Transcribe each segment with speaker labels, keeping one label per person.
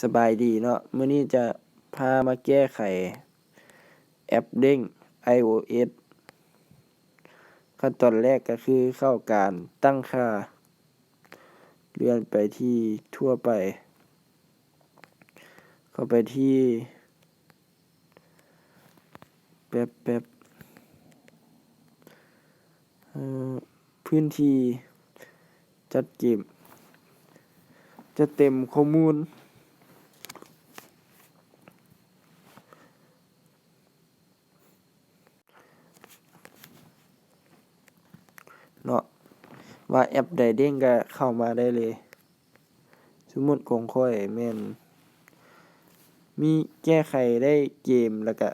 Speaker 1: สบายดีเนาะ มื้อนี้จะพามาแก้ไขแอปเด้ง iOS ขั้นตอนแรกก็คือเข้าการตั้งค่า เลื่อนไปที่ทั่วไป เข้าไปที่แป๊บแป๊บพื้นที่จัดเกมจะเต็มข้อมูล เนาะว่าแอปใดเด้งก็เข้ามาได้เลย สมมุติของข้อยแม่น มีแก้ไขได้เกมแล้วก็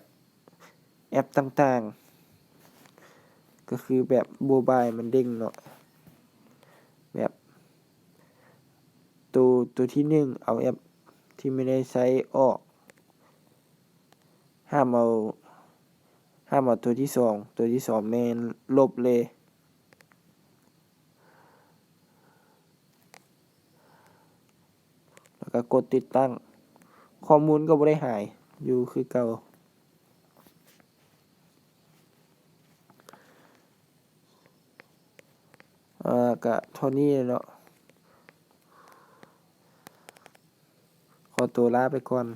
Speaker 1: แอปต่างๆ ก็คือแบบโมบายมันเด้งเนาะแบบตัวตัวที่หนึ่งเอาแอปที่ไม่ได้ใช้ออก ห้ามเอาห้ามเอาตัวที่สองตัวที่สองแมนลบเลย แล้ว ก็กดติดตั้งข้อมูลก็บ่ได้หายอยู่คือเก่าอ่ากะเท่านี้เนาะขอตัวลาไปก่อน